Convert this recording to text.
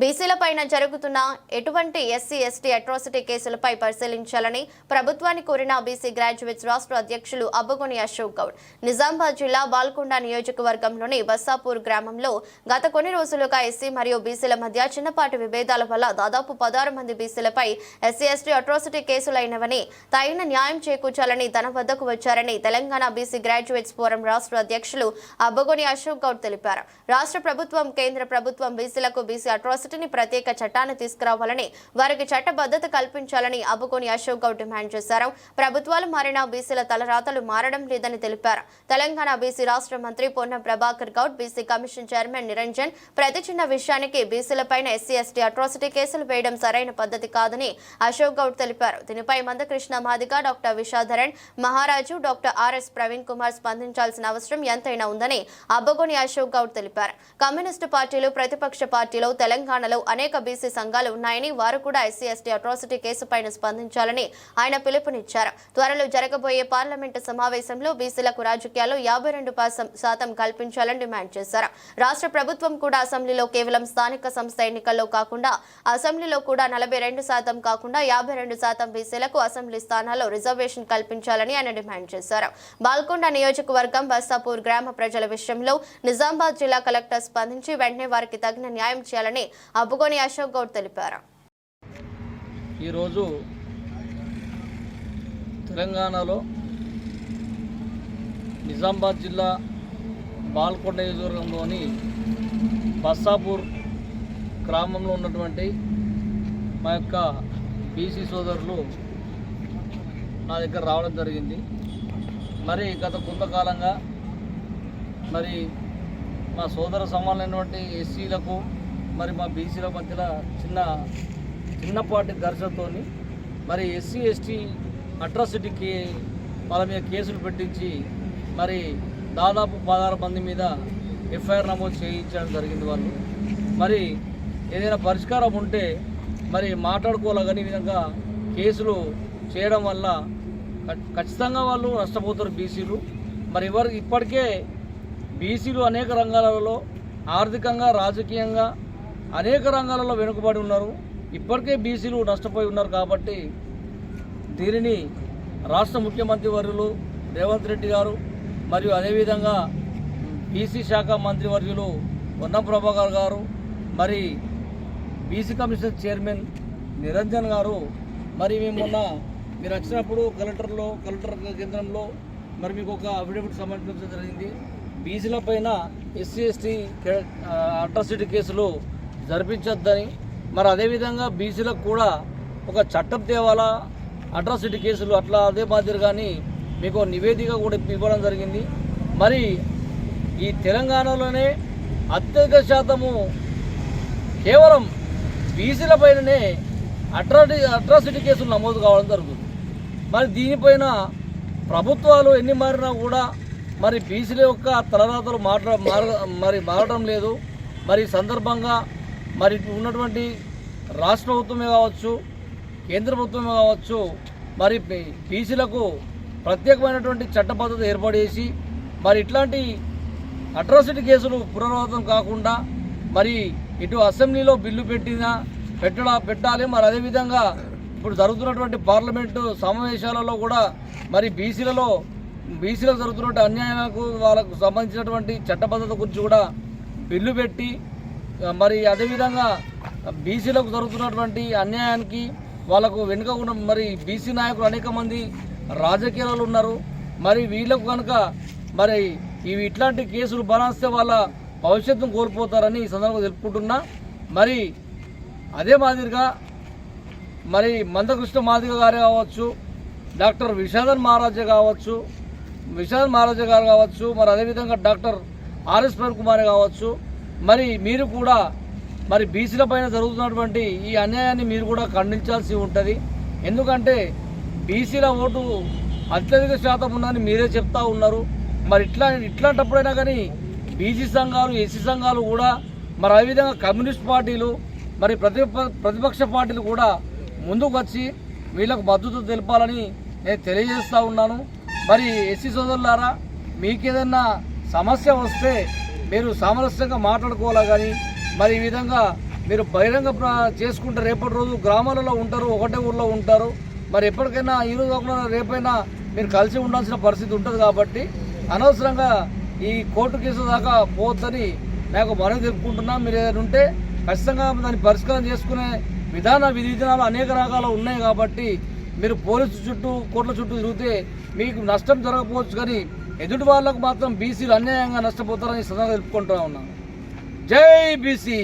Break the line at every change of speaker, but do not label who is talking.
బీసీలపైన జరుగుతున్న ఎటువంటి SC ST atrocity కేసులపై పరిశీలించాలని ప్రభుత్వాన్ని కోరిన బీసీ గ్రాడ్యుయేట్స్ రాష్ట్ర అధ్యక్షులు అబ్బగొని అశోక్ గౌడ్. నిజామాబాద్ జిల్లా బాల్కొండ నియోజకవర్గంలోని బస్సాపూర్ గ్రామంలో గత కొన్ని రోజులుగా ఎస్సీ మరియు బీసీల మధ్య చిన్నపాటి విభేదాల వల్ల దాదాపు పదహారు మంది బీసీలపై ఎస్సీ ఎస్టీ అట్రాసిటీ కేసులైనవని తగిన న్యాయం చేకూర్చాలని తన వద్దకు వచ్చారని తెలంగాణ బీసీ గ్రాడ్యుయేట్స్ ఫోరం రాష్ట్ర అధ్యక్షులు అబ్బగొని అశోక్ గౌడ్ తెలిపారు. రాష్ట్ర ప్రభుత్వం కేంద్ర ప్రభుత్వం బీసీలకు బీసీ అట్రాసిటీని ప్రత్యేక చట్టాన్ని తీసుకురావాలని వారికి చట్టబద్ధత కల్పించాలని అబ్బుకోని అశోక్ గౌడ్ డిమాండ్ చేశారు. ప్రభుత్వాలు మారినా బీసీల తలరాతలు మారడం లేదని తెలిపారు. తెలంగాణ బీసీ రాష్ట్ర మంత్రి Ponnam Prabhakar Goud B C commission chairman Niranjan ప్రతి చిన్న విషయానికి బీసీలపైన ఎస్సీ ఎస్టీ అట్రాసిటీ కేసులు వేయడం సరైన పద్ధతి కాదని అశోక్ గౌడ్ తెలిపారు. దీనిపై Mandakrishna Madiga doctor Vishadharan Maharaju doctor RS Praveen Kumar స్పందించాల్సిన అవసరం ఎంతైనా ఉందని అబ్బగోని అశోక్ గౌడ్ తెలిపారు. కమ్యూనిస్టు పార్టీలు ప్రతిపక్ష పార్టీలు తెలంగాణలో అనేక బీసీ సంఘాలు ఉన్నాయని వారు కూడా ఎస్సీ ఎస్టీ అట్రాసిటీ కేసుపైన స్పందించాలని ఆయన పిలుపునిచ్చారు. త్వరలో జరగబోయే పార్లమెంటు సమావేశంలో బీసీలకు రాజకీయాల్లో యాభై రెండు శాతం కల్పించాలని డిమాండ్ చేశారు. రాష్ట్ర ప్రభుత్వం కూడా అసెంబ్లీలో కేవలం స్థానిక సంస్థ ఎన్నికల్లో కాకుండా అసెంబ్లీలో కూడా నలభై రెండు శాతం కాకుండా యాభై రెండు శాతం బీసీలకు అసెంబ్లీ స్థానాల్లో రిజర్వేషన్ కల్పించాలని ఆయన డిమాండ్ చేశారు. బాల్కొండ నియోజకవర్గం బస్తాపూర్ గ్రామ ప్రజల విషయంలో నిజామాబాద్ జిల్లా కలెక్టర్ స్పందించి వెంటనే వారికి తగిన న్యాయం చేయాలని అబ్బుకొని అశోక్ గౌడ్ తెలిపారు.
ఈరోజు తెలంగాణలో నిజామాబాద్ జిల్లా బాల్కొండ నియోజకవర్గంలోని బస్సాపూర్ గ్రామంలో ఉన్నటువంటి మా యొక్క బీసీ సోదరులు నా దగ్గర రావడం జరిగింది. మరి గత కొంతకాలంగా మరి మా సోదర సమానమైనటువంటి ఎస్సీలకు మరి మా బీసీల మధ్యలో చిన్న చిన్నపాటి ఘర్షణతో మరి ఎస్సీ ఎస్టీ అట్రాసిటీకి వాళ్ళ మీద కేసులు పెట్టించి మరి దాదాపు పదహారు మంది మీద ఎఫ్ఐఆర్ నమోదు చేయించడం జరిగింది వాళ్ళు. మరి ఏదైనా పరిష్కారం ఉంటే మరి మాట్లాడుకోవాలని విధంగా కేసులు చేయడం వల్ల ఖచ్చితంగా వాళ్ళు నష్టపోతారు బీసీలు. మరి ఎవరు ఇప్పటికే బీసీలు అనేక రంగాలలో ఆర్థికంగా రాజకీయంగా అనేక రంగాలలో వెనుకబడి ఉన్నారు. ఇప్పటికే బీసీలు నష్టపోయి ఉన్నారు కాబట్టి దీనిని రాష్ట్ర ముఖ్యమంత్రి వర్యులు రేవంత్ రెడ్డి గారు మరియు అదేవిధంగా బీసీ శాఖ మంత్రి వర్యులు పొన్నం ప్రభాకర్ గారు మరి బీసీ కమిషన్ చైర్మన్ నిరంజన్ గారు మరి మేము మొన్న మీరు వచ్చినప్పుడు కలెక్టర్లో కలెక్టర్ కేంద్రంలో మరి మీకు ఒక అఫిడవిట్ సమర్పించడం జరిగింది. బీసీల పైన ఎస్సీ ఎస్టీ అట్రాసిటీ కేసులు జరిపించొద్దని. మరి అదేవిధంగా బీసీలకు కూడా ఒక చట్టం తేవాలా? అట్రాసిటీ కేసులు అట్లా అదే మాదిరి కానీ మీకు నివేదిక కూడా ఇవ్వడం జరిగింది. మరి ఈ తెలంగాణలోనే అత్యధిక శాతము కేవలం బీసీల పైననే అట్రాటి అట్రాసిటీ కేసులు నమోదు కావడం జరుగుతుంది. మరి దీనిపైన ప్రభుత్వాలు ఎన్ని మారినా కూడా మరి బీసీల యొక్క తలరాతలు మాట్లా మరి మారడం లేదు. మరి సందర్భంగా మరి ఉన్నటువంటి రాష్ట్ర ప్రభుత్వమే కావచ్చు కేంద్ర ప్రభుత్వమే కావచ్చు మరి బీసీలకు ప్రత్యేకమైనటువంటి చట్టబద్ధత ఏర్పాటు చేసి మరి ఇట్లాంటి అట్రాసిటీ కేసులు పునరావృతం కాకుండా మరి ఇటు అసెంబ్లీలో బిల్లు పెట్టినా పెట్టడా పెట్టాలి. మరి అదేవిధంగా ఇప్పుడు జరుగుతున్నటువంటి పార్లమెంటు సమావేశాలలో కూడా మరి బీసీలలో బీసీలకు జరుగుతున్నటువంటి అన్యాయాలకు వాళ్ళకు సంబంధించినటువంటి చట్టబద్ధత గురించి కూడా బిల్లు పెట్టి మరి అదేవిధంగా బీసీలకు జరుగుతున్నటువంటి అన్యాయానికి వాళ్ళకు వెనుక ఉన్న మరి బీసీ నాయకులు అనేక మంది రాజకీయాలు ఉన్నారు. మరి వీళ్ళకు కనుక మరి ఇవి ఇట్లాంటి కేసులు బలాస్తే వాళ్ళ భవిష్యత్తును కోల్పోతారని ఈ సందర్భంగా తెలుపుకుంటున్నా. మరి అదే మాదిరిగా మరి మందకృష్ణ మాదిగ గారు కావచ్చు డాక్టర్ విషాదన్ మహారాజా కావచ్చు విషాదన్ మహారాజా గారు కావచ్చు మరి అదేవిధంగా డాక్టర్ ఆర్ఎస్ ప్రేమ్ కుమార్ కావచ్చు మరి మీరు కూడా మరి బీసీల పైన జరుగుతున్నటువంటి ఈ అన్యాయాన్ని మీరు కూడా ఖండించాల్సి ఉంటుంది. ఎందుకంటే బీసీల ఓటు అత్యధిక శాతం ఉందని మీరే చెప్తా ఉన్నారు. మరి ఇట్లా ఇట్లాంటప్పుడైనా కానీ బీసీ సంఘాలు ఎస్సీ సంఘాలు కూడా మరి అదేవిధంగా కమ్యూనిస్ట్ పార్టీలు మరి ప్రతి ప్రతిపక్ష పార్టీలు కూడా ముందుకు వచ్చి వీళ్ళకు మద్దతు తెలపాలని నేను తెలియజేస్తూ ఉన్నాను. మరి ఎస్సీ సోదరులారా మీకేదన్నా సమస్య వస్తే మీరు సామరస్యంగా మాట్లాడుకోవాలా కానీ మరి ఈ విధంగా మీరు బహిరంగ చేసుకుంటే రేపటి రోజు గ్రామాలలో ఉంటారు ఒకటే ఊళ్ళో ఉంటారు. మరి ఎప్పటికైనా ఈ రోజు కాకుండా రేపైనా మీరు కలిసి ఉండాల్సిన పరిస్థితి ఉంటుంది కాబట్టి అనవసరంగా ఈ కోర్టు కేసు దాకా పోవద్దని నాకు మనవి తెలుపుకుంటున్నా. మీరు ఏదైనా ఉంటే ఖచ్చితంగా దాన్ని పరిష్కారం చేసుకునే విధాన విధి విధానాలు అనేక రకాలు ఉన్నాయి కాబట్టి మీరు పోలీసు చుట్టూ కోర్టుల చుట్టూ తిరిగితే మీకు నష్టం జరగకపోవచ్చు కానీ ఎదుటి వాళ్ళకు మాత్రం బీసీలు అన్యాయంగా నష్టపోతారని సదా తెలుపుకుంటా ఉన్నాను. జై బీసీ.